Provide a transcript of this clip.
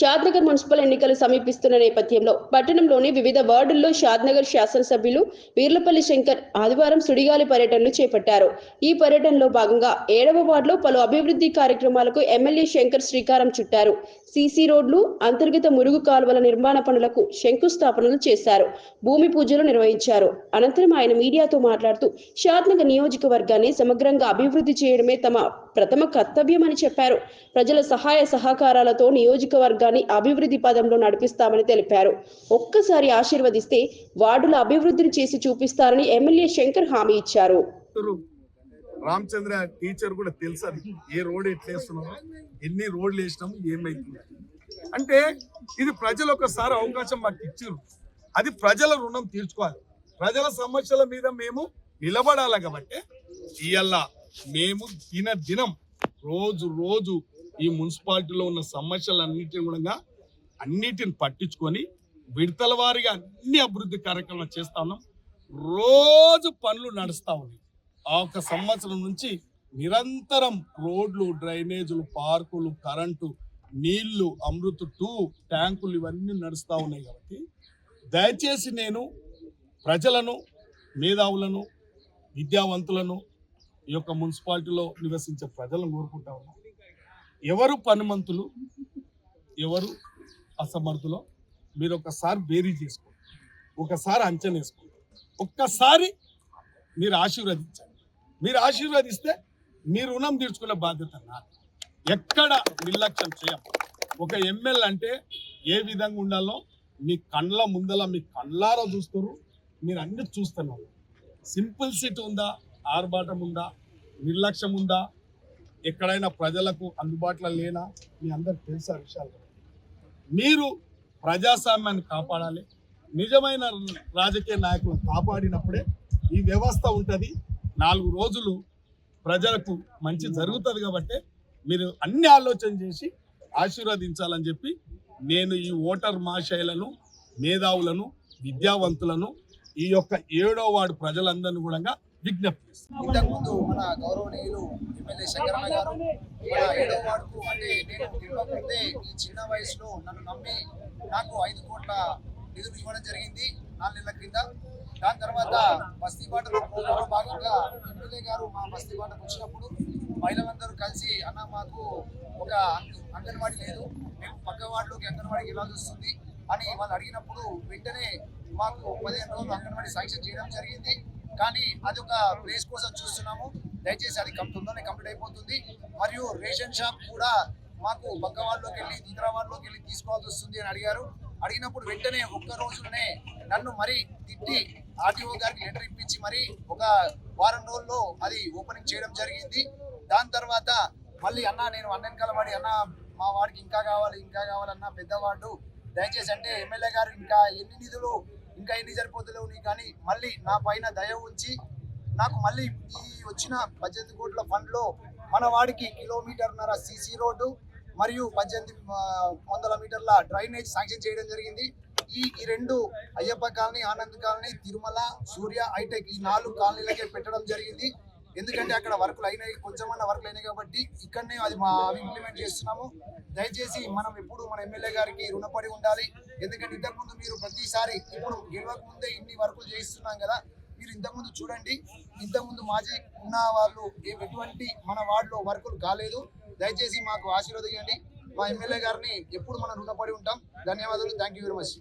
Shadnagar municipal ఎన్నికలు సమీపిస్తున్న నేపథ్యంలో పట్టణంలోని వివిధ వార్డుల్లో షాద్నగర్ శాసనసభ్యులు వీర్లపల్లి శంకర్ ఆదివారం సుడిగాలి పర్యటనలు చేపట్టారు. ఈ పర్యటనలో భాగంగా ఏడవ వార్డులో పలు అభివృద్ధి కార్యక్రమాలకు ఎమ్మెల్యే శంకర్ శ్రీకారం చుట్టారు. సీసీ రోడ్లు అంతర్గత మురుగు కాలువల నిర్మాణ పనులకు శంకుస్థాపనలు చేశారు. భూమి పూజలు నిర్వహించారు. అనంతరం ఆయన మీడియాతో మాట్లాడుతూ షాద్నగర్ నియోజకవర్గాన్ని సమగ్రంగా అభివృద్ధి చేయడమే తమ ప్రథమ కర్తవ్యమని చెప్పారు. ప్రజల సహాయ సహకారాలతో నియోజకవర్గాన్ని అభివృద్ధి పదంలో నడిపిస్తామని తెలిపారు. ఒక్కసారి ఆశీర్వదిస్తే వార్డుల అభివృద్ధిని చేసి చూపిస్తారని ఎమ్మెల్యే శంకర్ హామీ ఇచ్చారు. రామచంద్ర టీచర్ కూడా తెలుసు ఏ రోడ్ ఎట్లేస్తున్నామో ఎన్ని రోడ్లు వేసినాము ఏమైతుంది. అంటే ఇది ప్రజలు ఒకసారి అవకాశం మాకు ఇచ్చారు. అది ప్రజల రుణం తీర్చుకోవాలి. ప్రజల సమస్యల మీద మేము నిలబడాలి కాబట్టి ఇవాళ మేము దిన దినం రోజు రోజు ఈ మున్సిపాలిటీలో ఉన్న సమస్యలన్నిటిని కూడా అన్నిటిని పట్టించుకొని విడతల వారిగా అన్ని అభివృద్ధి కార్యక్రమాలు చేస్తా ఉన్నాం. రోజు పనులు నడుస్తూ ఉన్నాయి. ఆ ఒక సంవత్సరం నుంచి నిరంతరం రోడ్లు డ్రైనేజీలు పార్కులు కరెంటు నీళ్ళు అమృత్ టూ ట్యాంకులు ఇవన్నీ నడుస్తూ ఉన్నాయి కాబట్టి దయచేసి నేను ప్రజలను మేధావులను విద్యావంతులను ఈ యొక్క మున్సిపాలిటీలో నివసించే ప్రజలను కోరుకుంటా ఉన్నాను ఎవరు పనిమంతులు? ఎవరు అసమర్థులో? మీరు ఒకసారి బేరీ చేసుకోండి. ఒకసారి అంచనా వేసుకోండి. ఒక్కసారి మీరు ఆశీర్వదించండి. మీరు ఆశీర్వదిస్తే మీ రుణం తీర్చుకునే బాధ్యత నాది. ఎక్కడ నిర్లక్ష్యం చేయం. ఒక ఎమ్మెల్యే అంటే ఏ విధంగా ఉండాలో మీ కండ్ల ముందల మీ కళ్ళారా చూస్తారు. మీరు అన్ని చూస్తున్నారు. సింపుల్ సిటీ ఉందా? ఆర్భాటం ఉందా? నిర్లక్ష్యం ఉందా? ఎక్కడైనా ప్రజలకు అందుబాటులో లేనా? మీ అందరికి తెలుసా విషయాలు? మీరు ప్రజాస్వామ్యాన్ని కాపాడాలి. నిజమైన రాజకీయ నాయకులు కాపాడినప్పుడే ఈ వ్యవస్థ ఉంటుంది. నాలుగు రోజులు ప్రజలకు మంచి జరుగుతుంది కాబట్టి మీరు అన్ని ఆలోచన చేసి ఆశీర్వదించాలని చెప్పి నేను ఈ ఓటర్ మహాశైలను మేధావులను విద్యావంతులను ఈ యొక్క ఏడో వార్డు ప్రజలందరినీ కూడా విజ్ఞప్తి ఇంతకుముందు మన గౌరవనీయులు ఎమ్మెల్యే శంకరమ్మ గారు మన ఏడో వార్డుకు అంటే నేను గెలవకముందే ఈ చిన్న వయసులో నన్ను నమ్మి నాకు ఐదు కోట్ల నిధులు ఇవ్వడం జరిగింది నాలుగు నెలల క్రింద. దాని తర్వాత బస్తీ బాటలో ప్రోగ్రాంలో భాగంగా ఎమ్మెల్యే గారు మా బస్తీ బాటకు వచ్చినప్పుడు మహిళలందరూ కలిసి అన్న మాకు ఒక అంగ- అంగన్వాడీ లేదు. మేము పక్క వార్డులోకి అంగన్వాడీకి వెళ్ళాల్సి వస్తుంది అని వాళ్ళు అడిగినప్పుడు వెంటనే మాకు పదిహేను రోజులు అంగన్వాడీ శాంక్షన్ చేయడం జరిగింది. కానీ అది ఒక ప్లేస్ కోసం చూస్తున్నాము. దయచేసి అది కం- తొందరనే కంప్లీట్ అయిపోతుంది. మరియు రేషన్ షాప్ కూడా మాకు పక్క వెళ్ళి హైదరాబాద్లోకి వెళ్ళి తీసుకోవాల్సి వస్తుంది అని అడిగారు. అడిగినప్పుడు వెంటనే ఒక్క రోజులోనే నన్ను మరి తిట్టి ఆర్టీఓ గారికి లెటర్ ఇప్పించి మరి ఒక వారం రోజుల్లో అది ఓపెనింగ్ చేయడం జరిగింది. దాని తర్వాత మళ్ళీ అన్న నేను అన్నెన్ కలవాడి అన్న మా వాడికి ఇంకా కావాలి ఇంకా కావాలన్న పెద్దవాడు. దయచేసి అంటే ఎమ్మెల్యే గారు ఇంకా ఎన్ని నిధులు ఇంకా ఎన్ని సరిపోతలేవు కానీ మళ్ళీ నా పైన దయ ఉంచి నాకు మళ్ళీ ఈ వచ్చిన పద్దెనిమిది కోట్ల ఫండ్లో మన వాడికి కిలోమీటర్న్నర సీసీ రోడ్డు మరియు పద్దెనిమిది వందల మీటర్ల డ్రైనేజ్ శాంక్షన్ చేయడం జరిగింది. ఈ ఈ రెండు Ayyappa colony Anand colony Tirumala Surya hitech ఈ నాలుగు కాలనీలకే పెట్టడం జరిగింది. ఎందుకంటే అక్కడ వర్కులు అయినాయి కొంచెమన్నా వర్కులు అయినాయి కాబట్టి ఇక్కడనే అది మా అవి ఇంప్లిమెంట్ చేస్తున్నాము. దయచేసి మనం ఎప్పుడు మన ఎమ్మెల్యే గారికి రుణపడి ఉండాలి. ఎందుకంటే ఇంతకుముందు మీరు ప్రతిసారి ఇప్పుడు గెలవక ముందే ఇన్ని వర్కులు చేయిస్తున్నాం కదా మీరు ఇంతకుముందు చూడండి ఇంతకుముందు మాజీ ఉన్న వాళ్ళు ఎటువంటి మన వార్డులో వర్కులు కాలేదు. దయచేసి మాకు ఆశీర్వదించండి. మా ఎమ్మెల్యే గారిని ఎప్పుడు మనం రుణపడి ఉంటాం. ధన్యవాదాలు. Thank you very much